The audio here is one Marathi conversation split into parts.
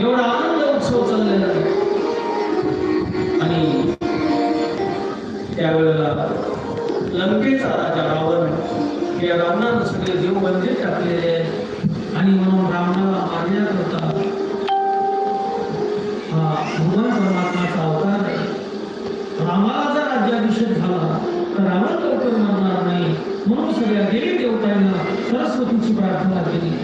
एवढा आनंद उत्सव चाललेला आहे. आणि त्यावेळेला लंकेचा राजा रावण या रावणानं सगळे देव बंदे टाकलेले आहेत आणि म्हणून रावणाला मारण्याकरता हा भगवान परमात्माचा अवतार आहे. रामाला जर राज्याभिषेक झाला तर रावण लवकर मरणार नाही. म्हणून सगळ्या देवी देवतांना सरस्वतीची प्रार्थना केली.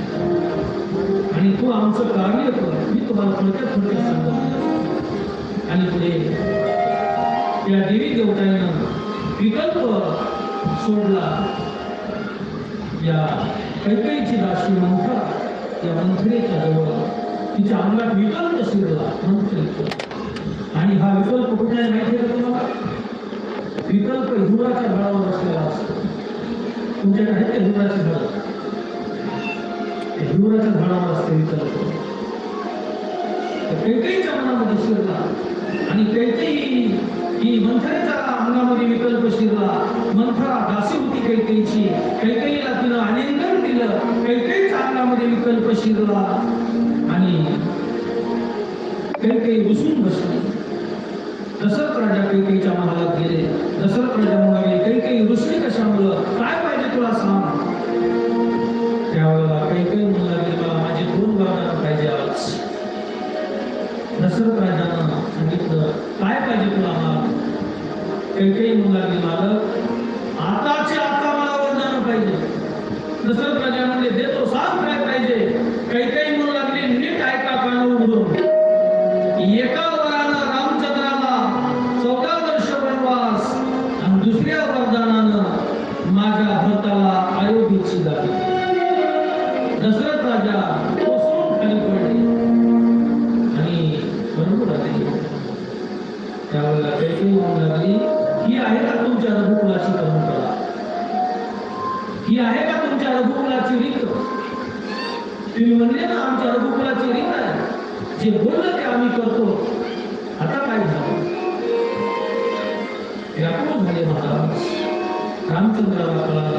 आणि तो आमचं कार्य कर मी तुम्हाला थोडक्यात थोडक्यात सांगतो. आणि पुढे या देवी देवतांना विकल्प सोडला. या कैकईची दाशी मंथा या मंथरेच्या जवळ तिच्या अंगात विकल्प शिरला मंत्रीचा आणि हा विकल्प कुठे आहे माहिती आहे तुम्हाला? विकल्प हिवराच्या झाडावर असलेला असतो. तुमच्याकडे आहे ते हिवराचे झाड झाडावर असते विकल्प तर कैकईच्या मनामध्ये शिरला. आणि कैकेयी ही मंथरेच्या अंगामध्ये विकल्प शिरला. मंथरा दासी होती कैकेयीची कैकेयीला तिनं आलिंगन दिलं. कैकेयीच्या अंगामध्ये विकल्प शिरला. आणि कैकेयी घुसून बसली. दशरथ राजा कैकेयीच्या महालात गेले. दशरथ राजा म्हणाले कैकेयी रुसली कशामुळं? काय पाहिजे तुला सांग? दशरथ राजांना सांगितलं काय पाहिजे तुला काही कैकेयी म्हणू आताचे आता मला वरदान पाहिजे. दशरथ राजा म्हणजे देतो. त्यावेळेला कैकेयी म्हणू लागली ही आहे का तुमच्या रघुकुलाची परंपरा? ही आहे का तुमच्या रघुकुलाची रीत? तुम्ही म्हणले ना आमच्या रघुकुलाची रीत आहे. जे बोललं ते आम्ही करतो. आता काय झालं? व्याकुळ झाले महाराज रामचंद्राला कळालं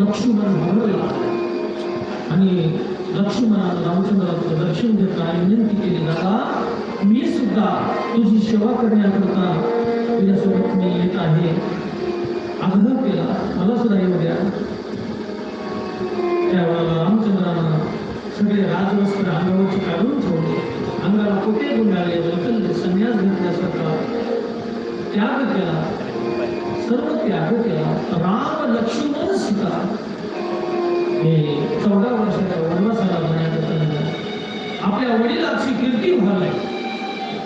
लक्ष्मण घाबरला आणि लक्ष्मणाला रामचंद्राचं दर्शन देता विनंती केली दादा मी सुद्धा तुझी सेवा करण्याकरता तुझ्यासोबत मी येत आहे. आग्रह केला मला सुद्धा येऊ द्या. त्यावेळेला रामचंद्रानं सगळे राजवस्त्र अंगावरचे काढून ठेवले. अंगाला कुठे गुंडाळले वैकल्य संन्यास घेतल्यासारखा त्याग केला. सर्व त्याग केला राम लक्ष्मण सीता. हे चौदा वर्षाच्या वनवासाला जाण्याकरता आपल्या वडिलाची कीर्ती व्हावी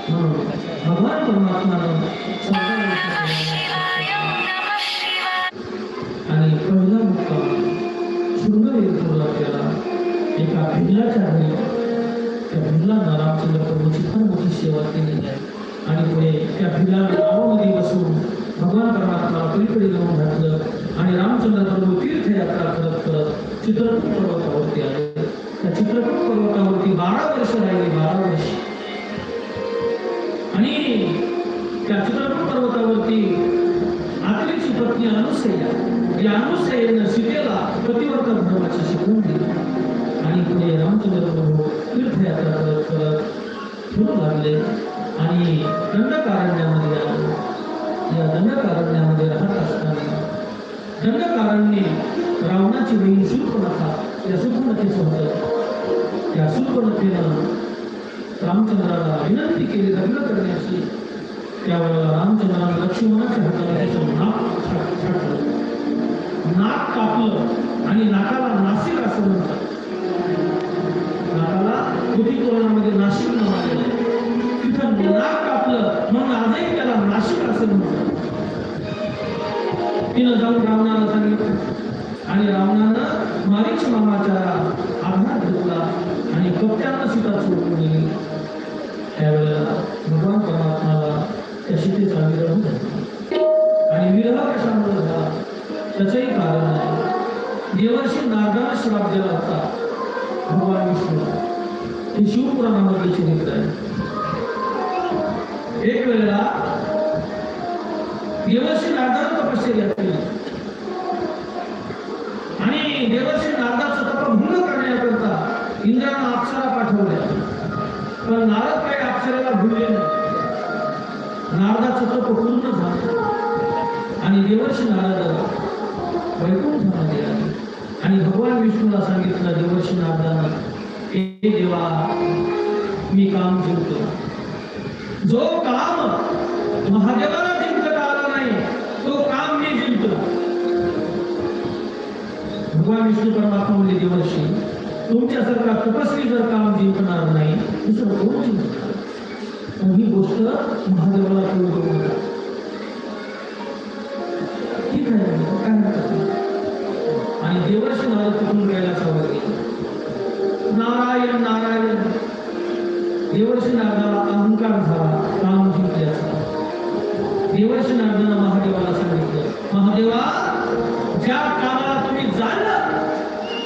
म्हणून भगवान परमात्मानं चौदा आणि पहिला मुक्काम शृंगवेरपूरला केला. एका भिल्लाच्या घरी त्या भिल्लांना रामचंद्र प्रभूची फार मोठी सेवा केलेली आहे. आणि पुढे त्या भिल्लानं नावामध्ये बसून भगवान परमात्मा पलीकडे जाऊन घातलं आणि रामचंद्र प्रभू तीर्थयात्रा करत करत चित्रकूट पर्वतावरती आले. त्या चित्रकूट पर्वतावरती बारा वर्ष राहिले बारा वर्ष. आणि त्या चित्रकूट पर्वतावरती आतलीची पत्नी अनुसया या अनुसयेनं सीतेला पतिव्रता धर्माची शिकवून दिली. आणि पुढे रामचंद्र प्रभू तीर्थयात्रा करत करत फिरू लागले. आणि दंडकारण्या दंडकारण्यामध्ये राहत असताना दंडकारांनी रावणाची बहीण शूर्पणखा या शूर्पणखेचं होतं त्या शूर्पणखेनं रामचंद्राला विनंती केली लग्न करण्याची. त्यावेळेला रामचंद्राने लक्ष्मणाच्या हाताला त्याचं नाक छाटलं. नाक कापलं आणि नाकाला नाशिक असं म्हणतात. नाकाला कृती कोरोनामध्ये नाशिक नाव आलेलं तिथं नाक कापलं म्हणून आजही त्याला नाशिक असं म्हणतात. नदीला जाऊन रावणाला सांगितलं. आणि रावणानं मारीच मामाच्या आघात घेतला आणि कप्त्यानं सुद्धा सोडून दिली त्यावेळेला भगवान परमात्माला त्या सीतेचा विरह झाला आणि विरह कशामुळे झाला? त्याचंही कारण आहे. देवाशी नारदाला श्राप दिला होता. भगवान विष्णू हे शिवपुराणामध्ये चरित्र आहे. एक वेळेला देवर्षी नारदानं तपश्चर्या केली आणि देवर्षी नारदाचं तपभंग करण्याकरता इंद्रानं अप्सरा पाठवल्या. पण नारद काही अप्सरेला भुलले नाही. नारदाचं तप पूर्ण झालं. आणि देवर्षी नारद वैकुंठामध्ये आले आणि भगवान विष्णूला सांगितलं देवर्षी नारदानं हे देवा मी काम जिंकतो जो काम महादेवाला जिंकता आला नाही तो काम मी जिंकतो भगवान विष्णू परमात्मा म्हणले देवर्षी तुमच्यासारखा तपस्वी जर काम जिंकणार नाही दुसरं कोण जिंकणार ही गोष्ट महादेवाला कळू करू ठीक आहे काय हरकत आणि देवर्षी नारद तिथून कैलासावर गेले नारायण नारायण देवर्षी नारदाला अहंकार झाला काम जिंकल्याचा देवर्षी नारदाला महादेवाला सांगितलं. महादेवा ज्या कामाला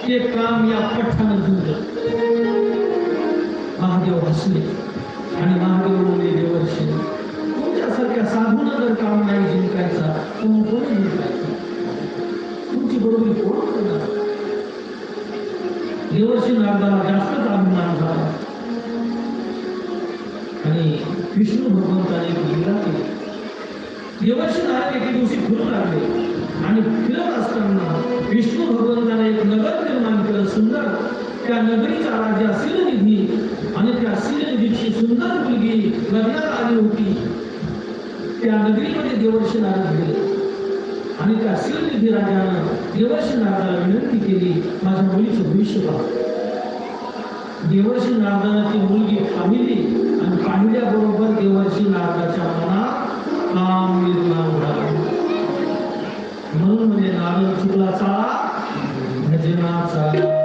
ते काम या पठ्ठानं जिंकलं महादेव हसले आणि महादेव बोलले देवर्षी तुमच्यासारख्या साधून जर काम नाही जिंकायचा तर मग कोणी जिंकायचं. तुमची बरोबरी कोण करणार? देवर्षी नारदाला जास्तच अभिमान झाला. आणि विष्णू भगवंताने एक लीला केली. देवर्षी नारद एके दिवशी फिरू लागले आणि फिरत असताना विष्णू भगवंताने एक नगर निर्माण केलं सुंदर. त्या नगरीचा राजा सिलनिधी आणि त्या सिलनिधीची सुंदर मुलगी लग्नात आली होती. त्या नगरीमध्ये देवर्षी नारद गेले. आणि त्या सिलनिधी राजानं देवर्षी नारदाला विनंती केली माझ्या मुलीचं भविष्य पाहा. देवर्षी नारदानं ती मुलगी पाहिली आणि पाहिल्याबरोबर देवर्षी नारदाच्या मनात काम निर्माण झाला. म्हणून म्हणजे नारद चुकलाचा भजनाचा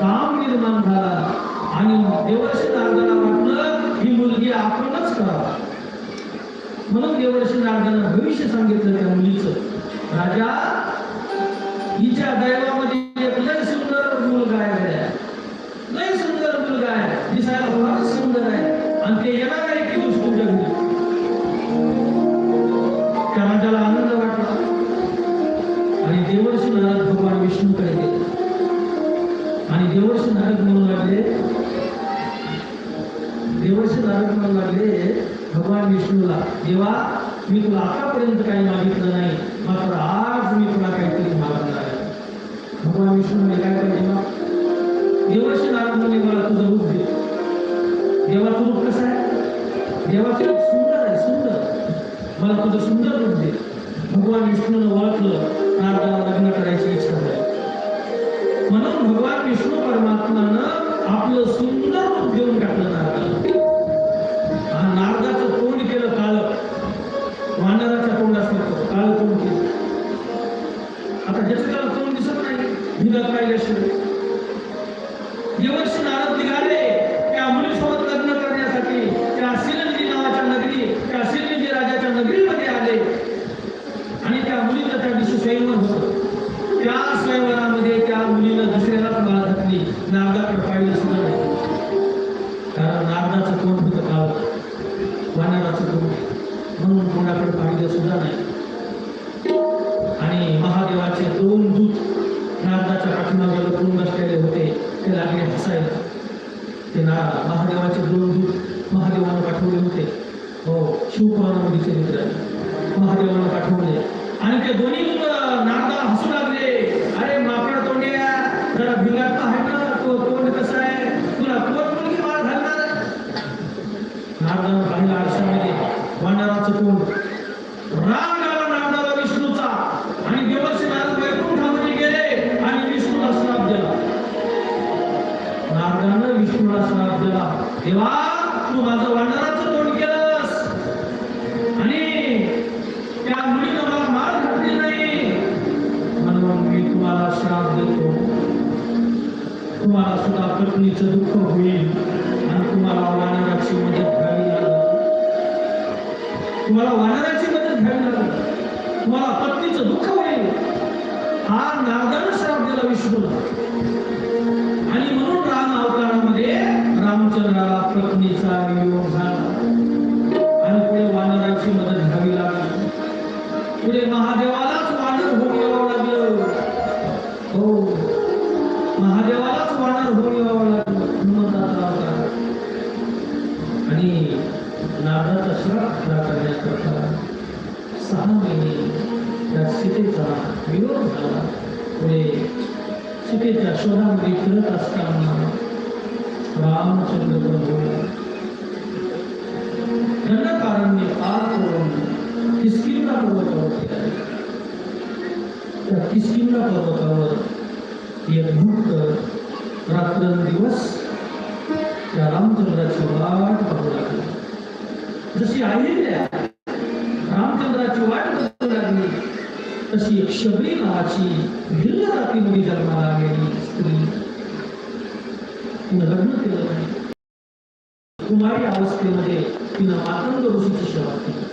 काम निर्माण झाला. आणि देवर्षी नारदाला वाटलं ही मुलगी आपणच करावा. म्हणून देवर्षी नारदानं भविष्य सांगितलं त्या मुलीचं. राजा देवा मी तुला आतापर्यंत काही मागितलं नाही मात्र आज मी तुला काहीतरी मागणार आहे. भगवान विष्णूने काय पाहिजे मग देवर्षी नारद म्हणजे मला तुझं रूप दे. देवाचं रूप कसं आहे? देवाचं रूप सुंदर आहे सुंदर. मला तुझं सुंदर रूप दे. भगवान विष्णूनं ओळखलं नारदाला लग्न करायची इच्छा झाली. त्या स्वयंवरामध्ये त्या मुलीनं दुसऱ्यालाच मला घातली नारदाकडे पाहिलं सुद्धा नाही कारण नारदाचं कोण होतं काळ वानराचं कोण? म्हणून कोणाकडे पाहिलं सुद्धा नाही. आणि महादेवाचे दोन दूत नारदाच्या पाठीमागे लपून बसलेले होते ते लागले हसायला. ते ना महादेवाचे दोन दूत महादेवानं पाठवले होते. हो शिवपुराणामध्ये चरित्र आहे महादेवानं पाठवले. आणि ते दोन्ही नाता हसू लागले. अरे माकड तोंड्या जरा भिंगात आहे ना. तो तोंड कसा आहे? तुला कोण मुलगी मार घालणार? नारदानं पाहिलं आरशामध्ये वानराचं तोंड. राम आला नारदाला विष्णूचा. आणि देवर्षी नारद वैकुंठामध्ये गेले आणि विष्णूला श्राप दिला. नारदानं विष्णूला श्राप दिला. देवा तू माझं वानराचं तोंड केलं. तुम्हाला सुद्धा पत्नीचं दुःख होईल आणि तुम्हाला वानराची मदत घ्यावी लागेल. तुम्हाला वानराची मदत घ्यावी लागेल. तुम्हाला पत्नीचं दुःख होईल. हा नारदानं श्राप दिला विष्णूला आणि म्हणून राम अवतारामध्ये रामचंद्राला पत्नीचा वियोग झाला. आणि नारदाचा श्राप खरा करण्याकरता सहा महिने त्या सीतेचा विरोध झाला. पुढे सीतेच्या शोधामध्ये फिरत असताना रामचंद्र प्रभू दंडकारण्य पार करून किस्किंदा पर्वतावर गेले त्या किस्किंदा पर्वतावर एक भूत रात्रंदिवस त्या रामचंद्राची वाट पाहू लागली. जशी अहिल्या रामचंद्राची वाट पाहू लागली तशी एक शबरी नावाची भिल्ल जातीमध्ये जन्माला आलेली स्त्री तिनं लग्न केलं नाही. कुमारी अवस्थेमध्ये तिनं मातंग ऋषीची सेवा केली.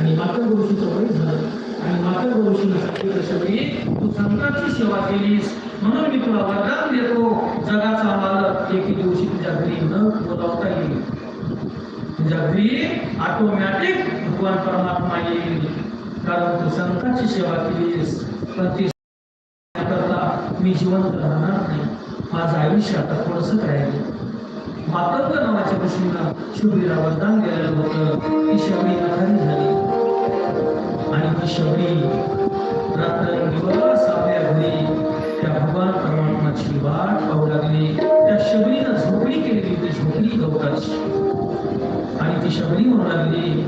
आणि मातंग ऋषीचं वय झालं. आणि मातंग ऋषीनं सांगितलं शबरी तू संतांची सेवा केलीस म्हणून मी तुला वरदान देतो जगाचा मालक एके दिवशी तुझ्या घरी न बोलावता येईल. तुझ्या घरी ऑटोमॅटिक भगवान परमात्मा येईल. कारण तू संतांची सेवा केलीस पण ती करता मी जिवंत राहणार नाही. माझं आयुष्य आता थोडंसं राहिलं. मातंग नावाच्या ऋषींना शुभीला वरदान दिलेलं होतं. ती शबरी आधारी झाली. आणि ती शबरी रात्र दिवस आपल्या घरी त्या भगवान परमात्माची वाट पाहू लागली. त्या शबरीनं झोपडी केलेली होती झोपडी गवताची. आणि ती शबरी म्हणू लागली